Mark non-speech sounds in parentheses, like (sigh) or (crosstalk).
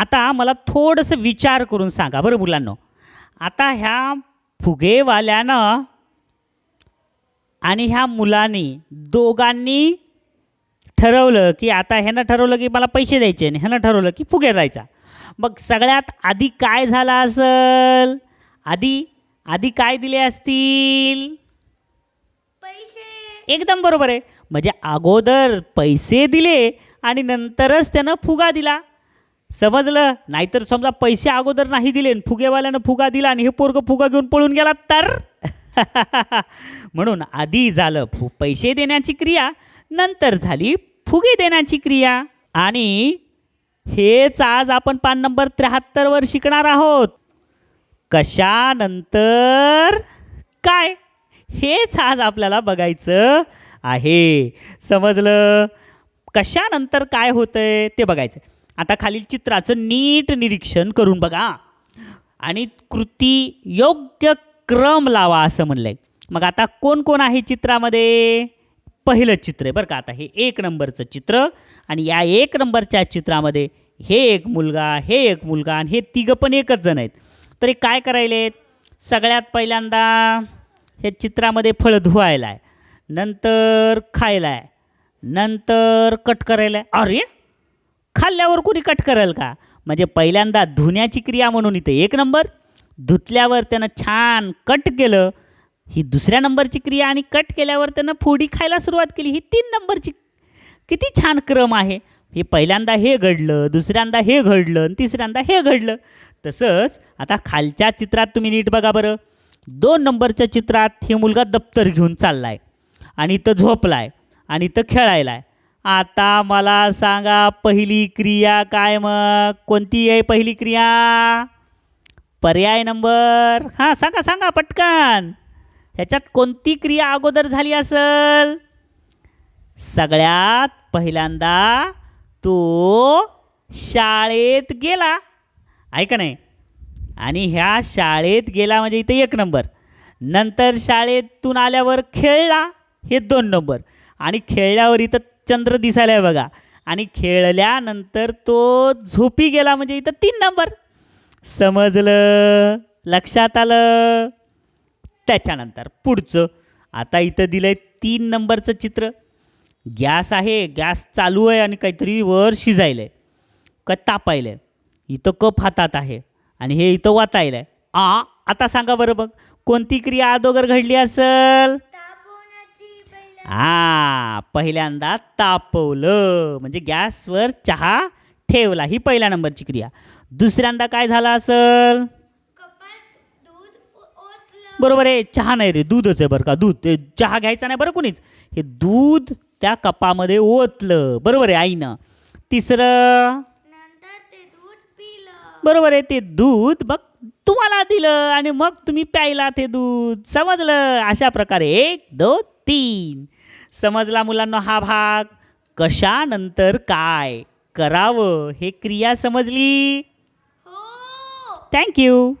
आता मला थोडंसं विचार करून सांगा. बरं मुलांनो आता ह्या फुगेवाल्यानं आणि ह्या मुलांनी दोघांनी ठरवलं की आता ह्यानं ठरवलं की मला पैसे द्यायचे आणि ह्यानं ठरवलं की फुगे जायचा. मग सगळ्यात आधी काय झालं असल? आधी आधी काय दिले असतील? पैसे. एकदम बरोबर आहे. म्हणजे अगोदर पैसे दिले आणि नंतरच त्यानं फुगा दिला. समजलं? नाहीतर समजा पैसे अगोदर नाही दिले फुगेवाल्यानं फुगा दिला आणि हे पोरगं फुगा घेऊन पळून गेला तर? (laughs) म्हणून आधी झालं फु पैसे देण्याची क्रिया नंतर झाली फुगे देण्याची क्रिया. आणि हेच आज आपण पान नंबर त्र्याहत्तरवर शिकणार आहोत. कशानंतर? काय? हेच आज आपल्याला बघायचं आहे. समजलं? कशानंतर काय होतंय ते बघायचं. आता खालील चित्राचं नीट निरीक्षण करून बघा. आणि कृती योग्य क्रम लावा असं म्हणलंय. मग आता कोण कोण आहे चित्रामध्ये? पहिलं चित्र आहे बरं का. आता हे एक नंबरचं चित्र आणि या एक नंबरच्या चित्रामध्ये हे एक मुलगा हे एक मुलगा आणि हे तिघं पण एकच जण आहेत. तरी काय करायलेत? सगळ्यात पहिल्यांदा हे चित्रामध्ये फळं धुवायला आहे नंतर खायला आहे नंतर कट करायला आहे अरे! खाल्ल्यावर कोणी कट करेल का? म्हणजे पहिल्यांदा धुण्याची क्रिया म्हणून इथे एक नंबर धुतल्यावर त्यानं छान कट केलं ही दुसऱ्या नंबरची क्रिया आणि कट केल्यावर त्यानं फोडी खायला सुरुवात केली ही तीन नंबरची. किती छान क्रम आहे. हे पहिल्यांदा हे घडलं दुसऱ्यांदा हे घडलं आणि तिसऱ्यांदा हे घडलं. तसंच आता खालच्या चित्रात तुम्ही नीट बघा बरं. दोन नंबरच्या चित्रात हे मुलगा दप्तर घेऊन चाललाय आणि इथं झोपलाय आणि इथं खेळायला आहे आता मला सांगा पहिली क्रिया काय मग? कोणती आहे पहिली क्रिया? पर्याय नंबर. हां सांगा सांगा पटकन. ह्याच्यात कोणती क्रिया अगोदर झाली असेल? सगळ्यात पहिल्यांदा तो शाळेत गेला. ऐका नाही? आणि ह्या शाळेत गेला म्हणजे इथे एक नंबर. नंतर शाळेतून आल्यावर खेळला हे दोन नंबर. आणि खेळल्यावर इथं चंद्र दिसायला आहे बघा. आणि खेळल्यानंतर तो झोपी गेला म्हणजे इथं तीन नंबर. समजलं? लक्षात आलं? त्याच्यानंतर पुढचं. आता इथं दिलं आहे तीन नंबरचं चित्र. गॅस आहे गॅस चालू आहे आणि काहीतरी वर शिजायलं आहे का तापायलं आहे इथं कप हातात आहे आणि हे इथं वाचायलं आहे आ आता सांगा बरं बघ. कोणती क्रिया अदोगर घडली असेल? हा पहिल्यांदा तापवलं. म्हणजे गॅसवर चहा ठेवला. ही पहिल्या नंबरची क्रिया. दुसऱ्यांदा काय झालं असेल? बरोबर आहे चहा नाही रे दूधच आहे बरं का दूध. ते चहा घ्यायचा नाही बरं कोणीच. हे दूध त्या कपामध्ये ओतलं. बरोबर आहे आईनं. तिसरं? बरोबर आहे ते दूध मग तुम्हाला दिलं आणि मग तुम्ही प्यायला ते दूध. समजलं? अशा प्रकारे एक दोन तीन. समजला मुलांना हा भाग. कशानंतर काय करावं हे क्रिया समजली? हो. थँक्यू